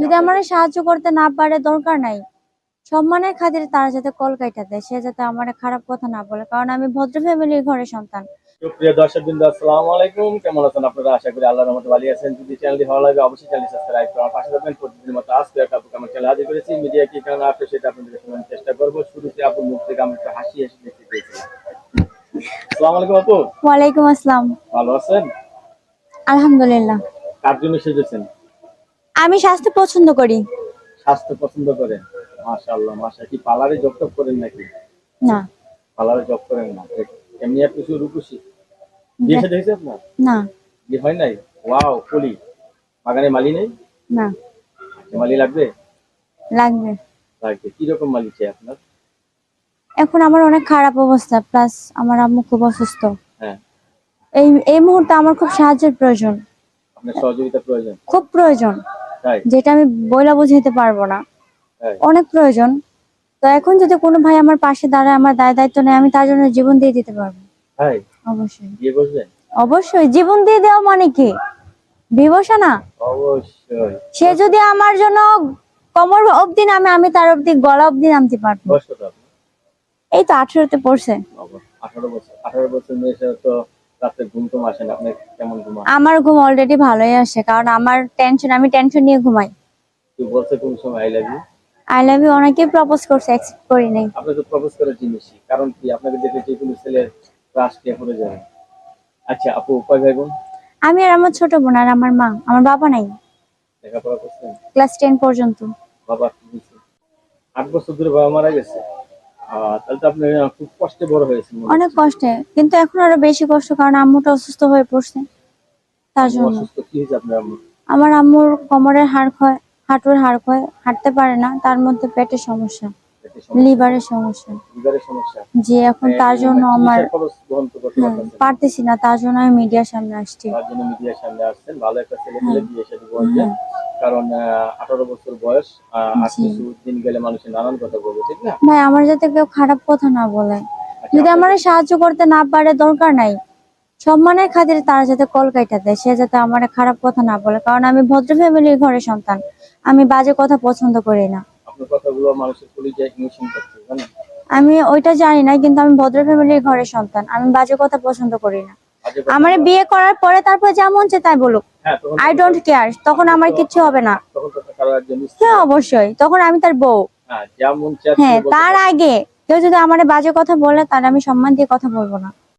যদি আমার সাহায্য করতে না পারে দরকার নাই। সম্মানের খাতিরে তারা যাতে কল কাইটা দেয় সে যাতে আমার খারাপ কথা না বলে। কারণ আমি ভদ্র ফ্যামিলির ঘরের সন্তান। প্রিয় দর্শক বিন্দু আসসালামু আলাইকুম। কেমন আছেন আপনারা? আশা করি আল্লাহর রহমতে ভালো আছেন। যদি চ্যানেলটি ভালো লাগে অবশ্যই চ্যানেল সাবস্ক্রাইব করুন পাশে থাকবেন। প্রতিদিনের মতো আজকে একটা আপুকে আমার চ্যানেল হাজির করেছি। মিডিয়া কি কারণে আসবে সেটা আপনাদের শোনানোর চেষ্টা করব। শুরুতে আপুর মুখ থেকে আমি একটু হাসি হাসি দেখতে পেয়েছিলাম আসসালামু আলাইকুম আপু। ওয়ালাইকুম আসসালাম। ভালো আছেন? আলহামদুলিল্লাহ। কার জন্য সেজেছেন? আমি স্বাস্থ্য পছন্দ করি। স্বাস্থ্য পছন্দ করেন মাশাআল্লাহ মাশা কি পার্লারে জব টপ করেন নাকি? না। পার্লারে জব করেন না। এমনি আপনি শুধু রূপসী? বিয়ে সাথে হয়েছে আপনার? না। বিয়ে হয় নাই? ওয়াও কলি। বাগানে মালি নেই? না। মালি লাগবে? লাগবে। লাগবে। কীরকম মালি চাই আপনার? এখন আমার অনেক খারাপ অবস্থা প্লাস আমার আম্মু খুব অসুস্থ। হ্যাঁ। এই এই মুহূর্তে আমার খুব সাহায্যের প্রয়োজন। আপনার সহযোগিতা প্রয়োজন? খুব প্রয়োজন। যেটা আমি বইলা বুঝাইতে পারব না। অনেক প্রয়োজন। তো এখন যদি কোনো ভাই আমার পাশে দাঁড়ায় আমার দায় দায়িত্ব নেয় আমি তার জন্য জীবন দিয়ে দিতে পারব। অবশ্যই। অবশ্যই। জীবন দিয়ে দেওয়া মানে কি? বিবসা না? অবশ্যই। সে যদি আমার জন্য কমর অবধি নামে আমি তার অবধি গলা অবধি নামতে পারব। এই তো আঠেরোতে পড়ছে। আঠারো বছর আঠারো বছর মেয়ে তো রাতে ঘুম টুম আসে না আপনার কেমন ঘুম আমার ঘুম অলরেডি ভালোই আসে কারণ আমার টেনশন আমি টেনশন নিয়ে ঘুমাই। তুই বলছে কোন সময় I love you I love you অনেকেই প্রপোজ করছে অ্যাকসেপ্ট করি নাই। আপনি তো প্রপোজ করার জিনিসই কারণ কি? আপনাকে দেখে যে কোনো ছেলের ক্রাশ কে পড়ে যাবে আচ্ছা আপু কয় ভাই বোন আমি আর আমার ছোট বোন আর আমার মা আমার বাবা নাই। লেখাপড়া করছেন? ক্লাস টেন পর্যন্ত। বাবা কি আট বছর ধরে বাবা মারা গেছে? তাহলে তো আপনি খুব কষ্টে বড় হয়েছে অনেক কষ্টে কিন্তু এখন আরও বেশি কষ্ট কারণ আম্মুটা অসুস্থ হয়ে পড়ছে। তার জন্য। অসুস্থ? কি হয়েছে আপনার আম্মু? আমার আম্মুর কোমরের হাড় ক্ষয় হাঁটুর হাড় ক্ষয় হাঁটতে পারে না তার মধ্যে পেটের সমস্যা লিভারের সমস্যা। লিভারের সমস্যা। যে এখন তার জন্য আমার হ্যাঁ। পারতেছি না তার জন্য আমি মিডিয়ার সামনে আসছি। তার জন্য মিডিয়ার সামনে আসছেন। ভালো একটা ছেলে পেলে বিয়ে সাথে বলছেন কারণ আঠারো বছর বয়স আর কিছু দিন গেলে মানুষের নানান কথা বলবে ঠিক না? ভাই আমার যাতে কেউ খারাপ কথা না বলে। আচ্ছা, যদি আমার সাহায্য করতে না পারে দরকার নাই। সম্মানের খাতিরে তারা যাতে কল কাইটা দেয় সে যাতে আমার খারাপ কথা না বলে। কারণ আমি ভদ্র ফ্যামিলির ঘরের সন্তান। আমি বাজে কথা পছন্দ করি না। আমি ওইটা জানি না কিন্তু আমি ভদ্র ফ্যামিলির ঘরের সন্তান। আমি বাজে কথা পছন্দ করি না। আমার বিয়ে করার পরে তারপর যা মন চায় তাই বলুক। আই ডোন্ট কেয়ার তখন আমার কিছু হবে না। হ্যাঁ অবশ্যই তখন আমি তার বউ। হ্যাঁ হ্যাঁ তার আগে কেউ যদি আমার বাজে কথা বলে তার আমি সম্মান দিয়ে কথা বলব না।